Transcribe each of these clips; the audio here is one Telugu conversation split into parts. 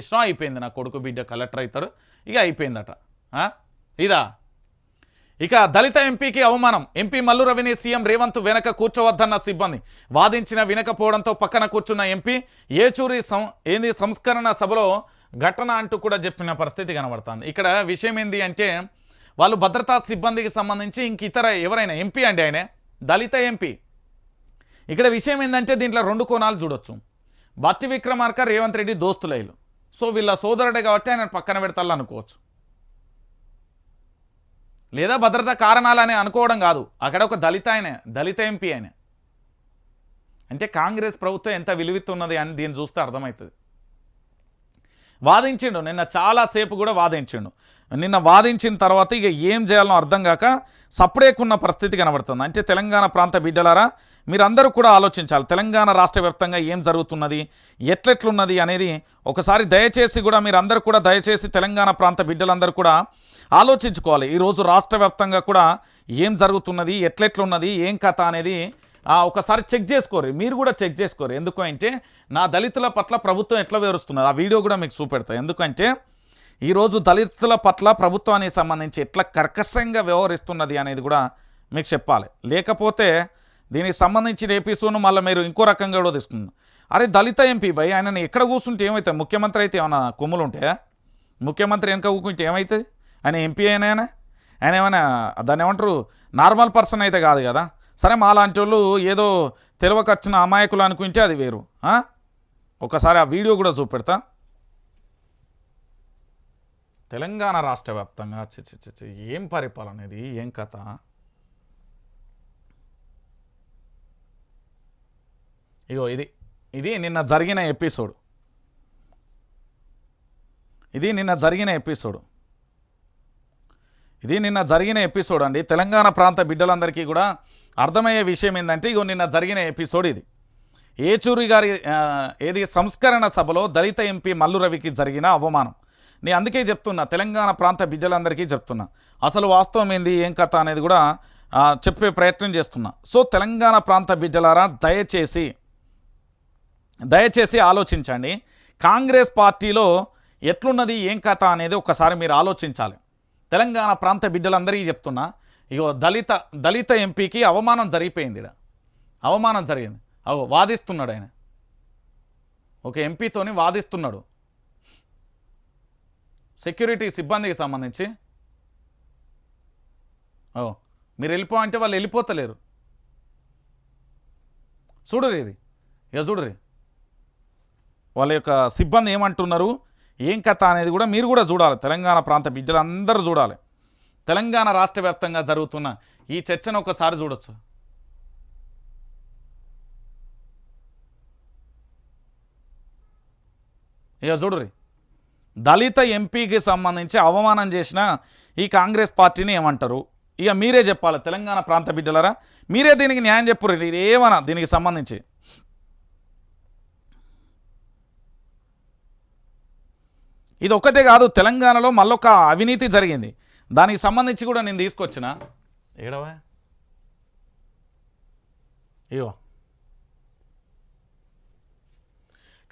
ఇష్టం అయిపోయింది నా కొడుకు బిడ్డ కలెక్టర్ అవుతారు ఇక అయిపోయిందట. ఇదా? ఇక దళిత ఎంపీకి అవమానం. ఎంపీ మల్లు రవిని సీఎం రేవంత్ వెనక కూర్చోవద్దన్న సిబ్బంది. వాదించిన వినకపోవడంతో పక్కన కూర్చున్న ఎంపీ ఏచూరి సం ఏంది సంస్కరణ సభలో ఘటన అంటూ కూడా చెప్పిన పరిస్థితి కనబడుతుంది. ఇక్కడ విషయం ఏంది అంటే వాళ్ళు భద్రతా సిబ్బందికి సంబంధించి ఇంక ఇతర ఎవరైనా ఎంపీ అండి ఆయన దళిత ఎంపీ. ఇక్కడ విషయం ఏంటంటే దీంట్లో రెండు కోణాలు చూడొచ్చు. బట్టి విక్రమార్క రేవంత్ రెడ్డి దోస్తులైలు. సో వీళ్ళ సోదరుడే కాబట్టి ఆయన పక్కన పెడతాళ్ళు అనుకోవచ్చు. లేదా భద్రతా కారణాలని అనుకోవడం కాదు. అక్కడ ఒక దళిత ఆయన దళిత ఎంపీ ఆయన. అంటే కాంగ్రెస్ ప్రభుత్వం ఎంత విలువిత్తున్నది అని దీన్ని చూస్తే అర్థమవుతుంది. వాదించిండు. నిన్న చాలాసేపు కూడా వాదించిండు. నిన్న వాదించిన తర్వాత ఇక ఏం చేయాలనో అర్థం కాక సపరేకున్న పరిస్థితి కనబడుతుంది. అంటే తెలంగాణ ప్రాంత బిడ్డలారా మీరందరూ కూడా ఆలోచించాలి. తెలంగాణ రాష్ట్ర వ్యాప్తంగా ఏం జరుగుతున్నది ఎట్లెట్లున్నది అనేది ఒకసారి దయచేసి కూడా మీరందరూ కూడా దయచేసి తెలంగాణ ప్రాంత బిడ్డలందరూ కూడా ఆలోచించుకోవాలి. ఈరోజు రాష్ట్ర వ్యాప్తంగా కూడా ఏం జరుగుతున్నది ఎట్లెట్లున్నది ఏం కథ అనేది ఒకసారి చెక్ చేసుకోరు మీరు కూడా చెక్ చేసుకోరు ఎందుకంటే నా దళితుల పట్ల ప్రభుత్వం ఎట్లా వివరిస్తున్నది ఆ వీడియో కూడా మీకు చూపెడతాను ఎందుకంటే ఈరోజు దళితుల పట్ల ప్రభుత్వానికి సంబంధించి ఎట్లా కర్కశంగా వ్యవహరిస్తున్నది అనేది కూడా మీకు చెప్పాలి. లేకపోతే దీనికి సంబంధించిన ఎపిసోడ్ను మళ్ళీ మీరు ఇంకో రకంగా కూడా తీసుకున్నాను అరే దళిత ఎంపీ భయ్ ఆయనని ఎక్కడ కూర్చుంటే ఏమవుతుంది ముఖ్యమంత్రి అయితే ఏమైనా కొమ్ములు ఉంటాయా ముఖ్యమంత్రి వెనక కూకుంటే ఏమవుతుంది ఆయన ఎంపీ అయినా ఆయన? ఆయన ఏమైనా దాన్ని ఏమంటారు? నార్మల్ పర్సన్ అయితే కాదు కదా. సరే మాలాంటి వాళ్ళు ఏదో తెలివకొచ్చిన అమాయకులు అనుకుంటే అది వేరు ఒకసారి ఆ వీడియో కూడా చూపెడతా. తెలంగాణ రాష్ట్ర వ్యాప్తంగా ఏం పరిపాలన ఇది ఏం కథ? ఇగో ఇది ఇది నిన్న జరిగిన ఎపిసోడ్. ఇది నిన్న జరిగిన ఎపిసోడ్. ఇది నిన్న జరిగిన ఎపిసోడ్ అండి. తెలంగాణ ప్రాంత బిడ్డలందరికీ కూడా అర్థమయ్యే విషయం ఏంటంటే ఇగో నిన్న జరిగిన ఎపిసోడ్ ఇది. ఏచూరి గారి ఏది సంస్కరణ సభలో దళిత ఎంపీ మల్లు రవికి జరిగిన అవమానం. నేను అందుకే చెప్తున్నా తెలంగాణ ప్రాంత బిడ్డలందరికీ చెప్తున్నా. అసలు వాస్తవం ఏంది ఏం కథ అనేది కూడా చెప్పే ప్రయత్నం చేస్తున్నా. సో తెలంగాణ ప్రాంత బిడ్డలారా దయచేసి దయచేసి ఆలోచించండి. కాంగ్రెస్ పార్టీలో ఎట్లున్నది ఏం కథ అనేది ఒకసారి మీరు ఆలోచించాలి. తెలంగాణ ప్రాంత బిడ్డలందరికీ చెప్తున్నా ఇగో దళిత దళిత ఎంపీకి అవమానం జరిగిపోయింది ఈడ. అవమానం జరిగింది. అగో వాదిస్తున్నాడు ఆయన. ఒక ఎంపీతోని వాదిస్తున్నాడు. సెక్యూరిటీ సిబ్బందికి సంబంధించి. ఓ మీరు వెళ్ళిపో అంటే వాళ్ళు వెళ్ళిపోతలేరు. చూడరు ఇది. ఇక చూడరు వాళ్ళ యొక్క సిబ్బంది ఏమంటున్నారు? ఏం కథ అనేది కూడా మీరు కూడా చూడాలి. తెలంగాణ ప్రాంత బిడ్డలందరూ చూడాలి. తెలంగాణ రాష్ట్ర వ్యాప్తంగా జరుగుతున్న ఈ చర్చను ఒకసారి చూడొచ్చు. ఇక చూడురి దళిత ఎంపీకి సంబంధించి అవమానం చేసిన ఈ కాంగ్రెస్ పార్టీని ఏమంటారు? ఇక మీరే చెప్పాలి తెలంగాణ ప్రాంత బిడ్డలరా మీరే దీనికి న్యాయం చెప్పురు ఏమన్నా దీనికి సంబంధించి? ఇది ఒకటే కాదు తెలంగాణలో మళ్ళొక అవినీతి జరిగింది. దానికి సంబంధించి కూడా నేను తీసుకొచ్చిన. ఏడవా? ఇగో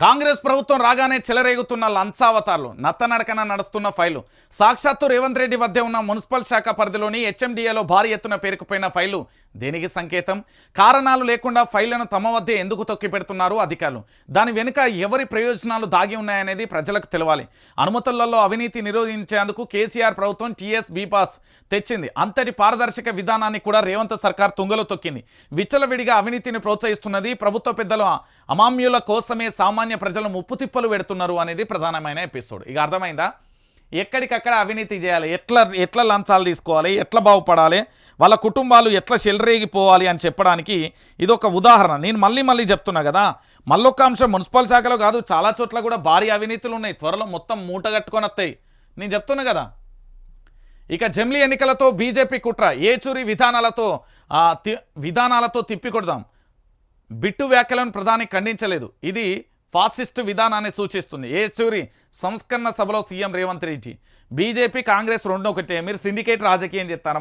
కాంగ్రెస్ ప్రభుత్వం రాగానే చెలరేగుతున్న లంచావతార్లు నత్తనడకన నడుస్తున్న ఫైలు. సాక్షాత్తు రేవంత్ రెడ్డి వద్ద ఉన్న మున్సిపల్ శాఖ పరిధిలోని హెచ్ఎండిఏలో భారీ ఎత్తున పేరుకుపోయిన ఫైలు. దేనికి సంకేతం? కారణాలు లేకుండా ఫైళ్ళను తమ వద్దే ఎందుకు తొక్కి పెడుతున్నారు అధికారులు? దాని వెనుక ఎవరి ప్రయోజనాలు దాగి ఉన్నాయనేది ప్రజలకు తెలవాలి. అనుమతులలో అవినీతి నిరోధించేందుకు కేసీఆర్ ప్రభుత్వం టీఎస్ బీపాస్ తెచ్చింది. అంతటి పారదర్శక విధానాన్ని కూడా రేవంత్ సర్కార్ తుంగలో తొక్కింది. విచ్చలవిడిగా అవినీతిని ప్రోత్సహిస్తున్నది ప్రభుత్వ పెద్దలు అమామ్యుల కోసమే సామాన్య ప్రజలు ముప్పు తిప్పలు పెడుతున్నారు అనేది ప్రధానమైన ఎపిసోడ్. ఇక అర్థమైందా? ఎక్కడికక్కడ అవినీతి చేయాలి. ఎట్లా ఎట్లా లంచాలు తీసుకోవాలి? ఎట్లా బాగుపడాలి? వాళ్ళ కుటుంబాలు ఎట్లా చెలరేగిపోవాలి అని చెప్పడానికి ఇది ఒక ఉదాహరణ. నేను మళ్ళీ మళ్ళీ చెప్తున్నా కదా మళ్ళొక్క అంశం మున్సిపల్ శాఖలో కాదు చాలా చోట్ల కూడా భారీ అవినీతులు ఉన్నాయి. త్వరలో మొత్తం మూట కట్టుకొని వస్తాయి. నేను చెప్తున్నా కదా ఇక జమ్లీ ఎన్నికలతో బీజేపీ కుట్ర ఏచూరి విధానాలతో తి- విధానాలతో తిప్పికొడదాం. బిట్టు వ్యాఖ్యలను ప్రధాని ఖండించలేదు. ఇది ఫాసిస్ట్ విధానాన్ని సూచిస్తుంది. ఏచూరి సంస్కరణ సభలో సీఎం రేవంత్ రెడ్డి. బీజేపీ కాంగ్రెస్ రెండు ఒకటే మీరు సిండికేట్ రాజకీయం చేస్తారా?